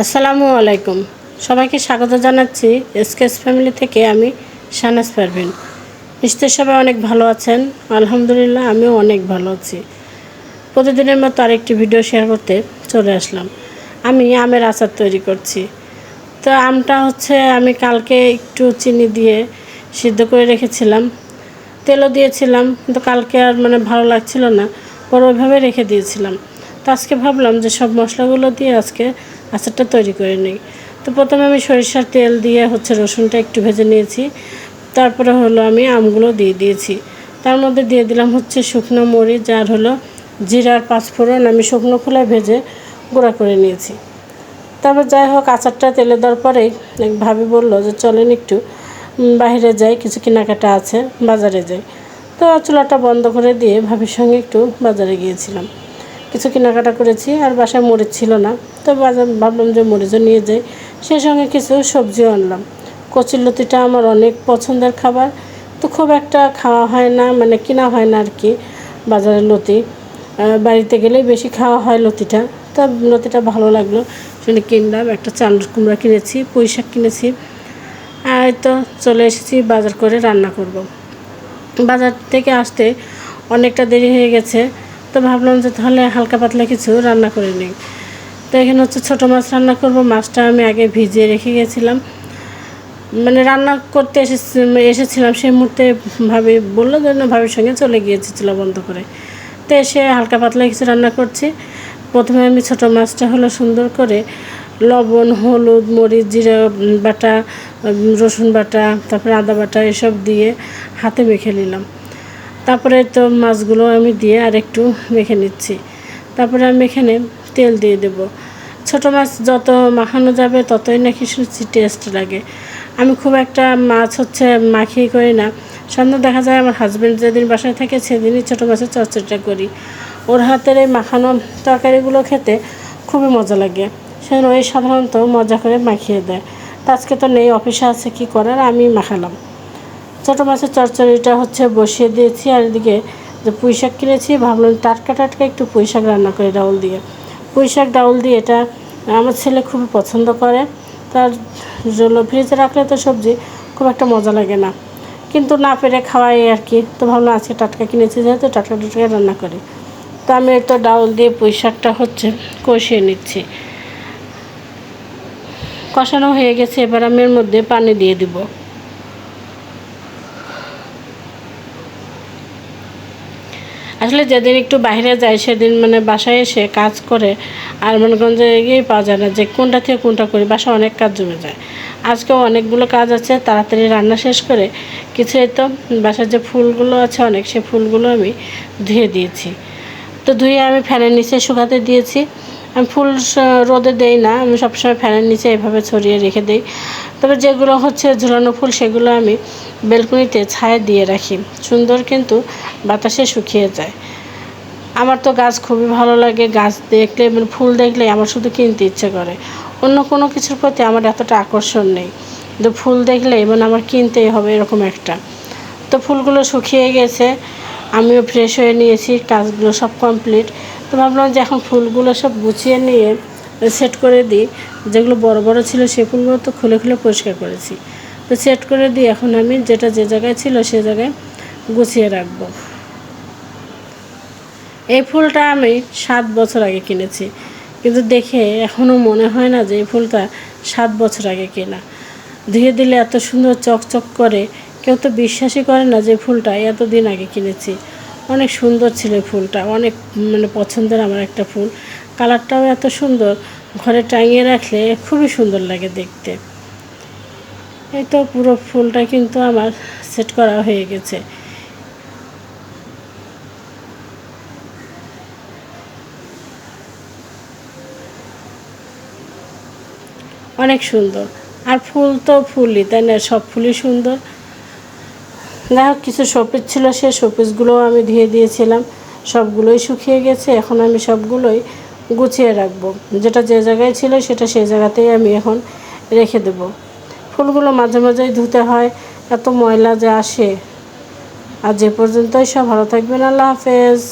আসসালামু আলাইকুম। সবাইকে স্বাগত জানাচ্ছি এসকেস ফ্যামিলি থেকে আমি শানাস পারভিন। নিশ্চয় সবাই অনেক ভালো আছেন। আলহামদুলিল্লাহ, আমিও অনেক ভালো আছি। প্রতিদিনের মতো আরেকটি ভিডিও শেয়ার করতে চলে আসলাম। আমি আমের আচার তৈরি করছি। তো আমটা হচ্ছে আমি কালকে একটু চিনি দিয়ে সিদ্ধ করে রেখেছিলাম। তেলও দিয়েছিলাম, কিন্তু কালকে আর মানে ভালো লাগছিল না। পরে ওইভাবে রেখে দিয়েছিলাম। তো আজকে ভাবলাম যে সব মশলাগুলো দিয়ে আজকে আচারটা তৈরি করে নিই। তো প্রথমে আমি সরিষার তেল দিয়ে হচ্ছে রসুনটা একটু ভেজে নিয়েছি। তারপরে হলো আমি আমগুলো দিয়ে দিয়েছি। তার মধ্যে দিয়ে দিলাম হচ্ছে শুকনো মরিচ আর হলো জিরার পাঁচফোড়ন আমি শুকনো খোলায় ভেজে গুঁড়া করে নিয়েছি। তারপর যাই হোক, আচারটা তেলে দেওয়ার পরেই এক ভাবি বলল যে, চলেন একটু বাইরে যাই, কিছু কেনাকাটা আছে, বাজারে যাই। তো চুলাটা বন্ধ করে দিয়ে ভাবির সঙ্গে একটু বাজারে গিয়েছিলাম। কিছু কেনাকাটা করেছি আর বাসায় মরিচ ছিল না। তো বাজার ভাবলাম যে মরিচও নিয়ে যাই। সেই সঙ্গে কিছু সবজিও আনলাম। কচিলতিটা আমার অনেক পছন্দের খাবার। তো খুব একটা খাওয়া হয় না মানে কিনা হয় না আর কি বাজারের লতি। বাড়িতে গেলেই বেশি খাওয়া হয় লতিটা। তো লতিটা ভালো লাগল। সেটা কিনলাম, একটা চাল কুমড়া কিনেছি, পুঁই শাক কিনেছি। আর তো চলে এসেছি বাজার করে রান্না করব। বাজার থেকে আসতে অনেকটা দেরি হয়ে গেছে। তো ভাবলাম যে তাহলে হালকা পাতলা কিছু রান্না করে নিই। তো এখানে হচ্ছে ছোটো মাছ রান্না করব, মাছটা আমি আগে ভিজিয়ে রেখে গেছিলাম। মানে রান্না করতে এসে এসেছিলাম সেই মুহূর্তে ভাবি বলল যে না, ভাবির সঙ্গে চলে গিয়েছি চুলা বন্ধ করে। তো এসে হালকা পাতলা কিছু রান্না করছি। প্রথমে আমি ছোটো মাছটা হলো সুন্দর করে লবণ, হলুদ, মরিচ, জিরা বাটা, রসুন বাটা, তারপরে আদা বাটা এসব দিয়ে হাতে মেখে নিলাম। তারপরে তো মাছগুলো আমি দিয়ে আর একটু মেখে নিচ্ছি। তারপরে আমি এখানে তেল দিয়ে দেব। ছোটো মাছ যত মাখানো যাবে ততই নাকি শুনছি টেস্ট লাগে। আমি খুব একটা মাছ হচ্ছে মাখিয়ে করি না। সামনে দেখা যায় আমার হাজব্যান্ড যেদিন বাসায় থাকে সেদিনই ছোটো মাছের চচ্চড়িটা করি। ওর হাতের এই মাখানো তরকারিগুলো খেতে খুবই মজা লাগে। সেজন্য ওই সাধারণত মজা করে মাখিয়ে দেয়। তা আজকে তো নেই, অফিসে আছে, কি করার? আমি মাখালাম। মাছের চচ্চড়িটা হচ্ছে বসিয়ে দিয়েছি আর এদিকে যে পুঁই শাক কিনেছি, ভাবলাম টাটকা টাটকা একটু পুঁই শাক রান্না করি ডাউল দিয়ে। পুঁই শাক ডাউল দিয়ে এটা আমার ছেলে খুবই পছন্দ করে। তার জন্য ফ্রিজে রাখলে তো সবজি খুব একটা মজা লাগে না। কিন্তু না পেরে খাওয়াই আর কি। তো ভাবলাম আজকে টাটকা কিনেছি যেহেতু টাটকা টাটকা রান্না করি। তো আমি তো ডাউল দিয়ে পুঁই শাকটা হচ্ছে কষিয়ে নিচ্ছি। কষানো হয়ে গেছে, এবার আমি এর মধ্যে পানি দিয়ে দিব। আসলে যেদিন একটু বাইরে যায়, সেদিন মানে বাসায় এসে কাজ করে আর মনে করেন যে এগিয়েই পাওয়া যায় না যে কোনটা থেকে কোনটা করি, বাসায় অনেক কাজ জমে যায়। আজকেও অনেকগুলো কাজ আছে, তাড়াতাড়ি রান্না শেষ করে কিছু তো বাসার যে ফুলগুলো আছে অনেক, সে ফুলগুলো আমি ধুয়ে দিয়েছি। তো ধুয়ে আমি ফ্যানের নিচে শুকাতে দিয়েছি। আমি ফুল রোদে দেই না, আমি সবসময় ফ্যানের নিচে এভাবে ছড়িয়ে রেখে দিই। তবে যেগুলো হচ্ছে ঝুলানো ফুল, সেগুলো আমি বেলকনিতে ছায়া দিয়ে রাখি। সুন্দর কিন্তু বাতাসে শুকিয়ে যায়। আমার তো গাছ খুবই ভালো লাগে, গাছ দেখলে মানে ফুল দেখলে আমার শুধু কিনতে ইচ্ছে করে। অন্য কোনো কিছুর প্রতি আমার এতটা আকর্ষণ নেই। কিন্তু ফুল দেখলে এবং আমার কিনতেই হবে এরকম একটা। তো ফুলগুলো শুকিয়ে গেছে, আমিও ফ্রেশ হয়ে নিয়েছি, কাজগুলো সব কমপ্লিট তো ভাবলাম যে এখন ফুলগুলো সব গুছিয়ে নিয়ে সেট করে দিই। যেগুলো বড় বড় ছিল সে ফুলগুলো তো খুলে খুলে পরিষ্কার করেছি। তো সেট করে দিই এখন আমি যেটা যে জায়গায় ছিল সে জায়গায় গুছিয়ে রাখব। এই ফুলটা আমি সাত বছর আগে কিনেছি। কিন্তু দেখে এখনও মনে হয় না যে এই ফুলটা সাত বছর আগে কেনা। ধুয়ে দিলে এত সুন্দর চকচক করে, কেউ তো বিশ্বাসই করে না যে ফুলটা এতদিন আগে কিনেছি। অনেক সুন্দর ছিল ফুলটা, অনেক মানে পছন্দের আমার একটা ফুল। কালারটাও এত সুন্দর, ঘরে টাঙিয়ে রাখলে খুবই সুন্দর লাগে দেখতে। এই তো পুরো ফুলটা কিন্তু আমার সেট করা হয়ে গেছে। অনেক সুন্দর। আর ফুল তো ফুলই, তাই না? সব ফুলই সুন্দর। যাই হোক, কিছু শোপিস ছিল সে শোপিসগুলোও আমি ধুয়ে দিয়েছিলাম। সবগুলোই শুকিয়ে গেছে, এখন আমি সবগুলোই গুছিয়ে রাখব। যেটা যে জায়গায় ছিল, সেটা সেই জায়গাতেই আমি এখন রেখে দেব। ফুলগুলো মাঝে মাঝেই ধুতে হয়, এত ময়লা যে আসে। আর যে পর্যন্তই, সব ভালো থাকবেন, আল্লাহ হাফেজ।